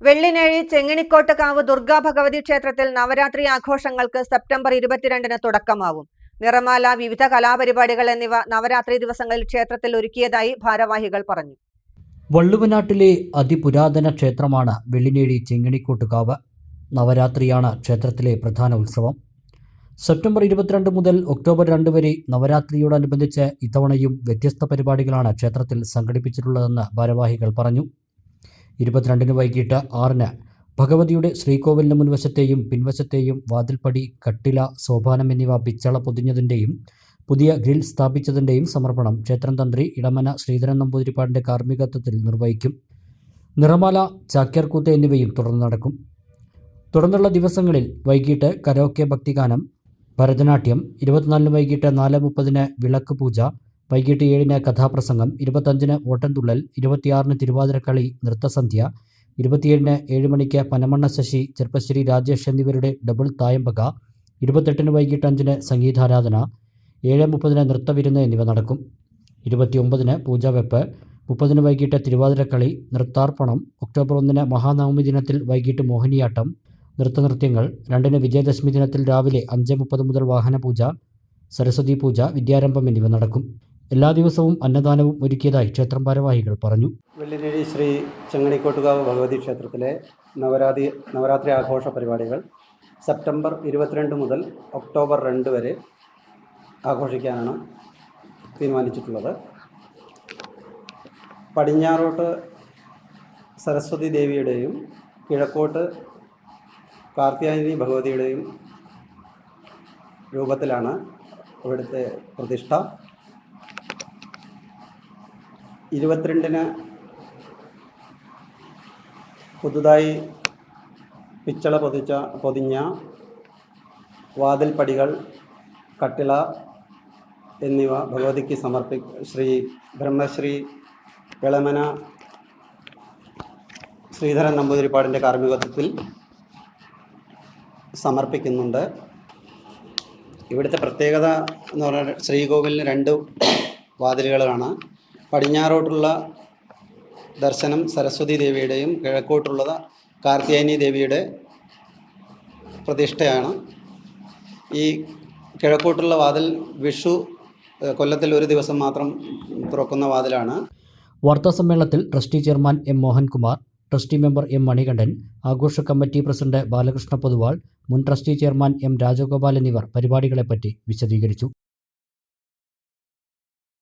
വെള്ളിനേഴി ചെങ്ങിണിക്കോട്ടുകാവ് ദുർഗാ ഭഗവതി ക്ഷേത്രത്തിൽ നവരാത്രി ആഘോഷങ്ങൾക്ക് സെപ്റ്റംബർ ഇരുപത്തിരണ്ടിന് തുടക്കമാവും നിറമാല വിവിധ കലാപരിപാടികൾ എന്നിവ നവരാത്രി ദിവസങ്ങളിൽ ക്ഷേത്രത്തിൽ ഒരുക്കിയതായി ഭാരവാഹികൾ പറഞ്ഞു. വള്ളുവനാട്ടിലെ അതിപുരാതന ക്ഷേത്രമാണ് വെള്ളിനേഴി ചെങ്ങിണിക്കോട്ടുകാവ്. നവരാത്രിയാണ് ക്ഷേത്രത്തിലെ പ്രധാന ഉത്സവം. സെപ്റ്റംബർ ഇരുപത്തിരണ്ട് മുതൽ ഒക്ടോബർ രണ്ട് വരെ നവരാത്രിയോടനുബന്ധിച്ച് ഇത്തവണയും വ്യത്യസ്ത പരിപാടികളാണ് ക്ഷേത്രത്തിൽ സംഘടിപ്പിച്ചിട്ടുള്ളതെന്ന് ഭാരവാഹികൾ പറഞ്ഞു. ഇരുപത്തിരണ്ടിന് വൈകിട്ട് ആറിന് ഭഗവതിയുടെ ശ്രീകോവിലിന് മുൻവശത്തെയും പിൻവശത്തെയും വാതിൽപ്പടി കട്ടില സോപാനം എന്നിവ പിച്ചള പൊതിഞ്ഞതിന്റെയും പുതിയ ഗ്രിൽ സ്ഥാപിച്ചതിന്റെയും സമർപ്പണം ക്ഷേത്രം തന്ത്രി ഇടമന ശ്രീധരൻ നമ്പൂതിരിപ്പാടിന്റെ കാർമ്മികത്വത്തിൽ നിർവഹിക്കും. നിറമാല ചാക്യാർകൂത്ത് എന്നിവയും തുടർന്ന് നടക്കും. തുടർന്നുള്ള ദിവസങ്ങളിൽ വൈകിട്ട് കരോക്കെ ഭക്തിഗാനം ഭരതനാട്യം ഇരുപത്തിനാലിന് വൈകിട്ട് നാല് മുപ്പതിന് വിളക്ക് പൂജ വൈകിട്ട് ഏഴിന് കഥാപ്രസംഗം ഇരുപത്തഞ്ചിന് ഓട്ടൻതുള്ളൽ ഇരുപത്തിയാറിന് തിരുവാതിരക്കളി നൃത്തസന്ധ്യ ഇരുപത്തിയേഴിന് ഏഴ് മണിക്ക് പനമണ്ണ ശശി ചെർപ്പശ്ശേരി രാജേഷ് എന്നിവരുടെ ഡബിൾ തായമ്പക ഇരുപത്തെട്ടിന് വൈകിട്ട് അഞ്ചിന് സംഗീതാരാധന ഏഴ് മുപ്പതിന് നൃത്തവിരുന്ന് എന്നിവ നടക്കും. ഇരുപത്തിയൊമ്പതിന് പൂജാവെപ്പ് മുപ്പതിന് വൈകിട്ട് തിരുവാതിരക്കളി നൃത്താർപ്പണം ഒക്ടോബർ ഒന്നിന് മഹാനവമി ദിനത്തിൽ വൈകിട്ട് മോഹിനിയാട്ടം നൃത്തനൃത്യങ്ങൾ രണ്ടിന് വിജയദശമി ദിനത്തിൽ രാവിലെ അഞ്ച് മുപ്പത് മുതൽ വാഹനപൂജ സരസ്വതി പൂജ വിദ്യാരംഭം എന്നിവ നടക്കും. എല്ലാ ദിവസവും അന്നദാനവും ഒരുക്കിയതായി ക്ഷേത്രം ഭാരവാഹികൾ പറഞ്ഞു. വെള്ളിനേഴി ശ്രീ ചെങ്ങണിക്കോട്ടുകാവ് ഭഗവതി ക്ഷേത്രത്തിലെ നവരാത്രി നവരാത്രി ആഘോഷ പരിപാടികൾ സെപ്റ്റംബർ ഇരുപത്തിരണ്ട് മുതൽ ഒക്ടോബർ രണ്ട് വരെ ആഘോഷിക്കാനാണ് തീരുമാനിച്ചിട്ടുള്ളത്. പടിഞ്ഞാറോട്ട് സരസ്വതി ദേവിയുടെയും കിഴക്കോട്ട് കാർത്തിയായനി ഭഗവതിയുടെയും രൂപത്തിലാണ് ഇവിടുത്തെ പ്രതിഷ്ഠ. ഇരുപത്തിരണ്ടിന് പുതുതായി പിച്ചള പൊതിച്ച പൊതിഞ്ഞ വാതിൽപ്പടികൾ കട്ടിള എന്നിവ ഭഗവതിക്ക് സമർപ്പി ശ്രീ ബ്രഹ്മശ്രീ വിളമന ശ്രീധരൻ നമ്പൂതിരിപ്പാടിന്റെ കാർമ്മികത്വത്തിൽ സമർപ്പിക്കുന്നുണ്ട്. ഇവിടുത്തെ പ്രത്യേകത എന്ന് പറഞ്ഞാൽ ശ്രീകോവിലിന് രണ്ട് വാതിലുകളാണ്. പടിഞ്ഞാറോട്ടുള്ള ദർശനം സരസ്വതി ദേവിയുടെയും കിഴക്കോട്ടുള്ളത് കാർത്തിയായനി ദേവിയുടെ പ്രതിഷ്ഠയാണ്. ഈ കിഴക്കോട്ടുള്ള വാതിൽ വിഷു കൊല്ലത്തിൽ ഒരു ദിവസം മാത്രം തുറക്കുന്ന വാതിലാണ്. വാർത്താസമ്മേളനത്തിൽ trustee chairman M Mohankumar trustee member M Manikandan ആഘോഷ കമ്മിറ്റി പ്രസിഡന്റ് ബാലകൃഷ്ണ പൊതുവാൾ മുൻ ട്രസ്റ്റി ചെയർമാൻ എം രാജഗോപാൽ എന്നിവർ പരിപാടികളെപ്പറ്റി വിശദീകരിച്ചു.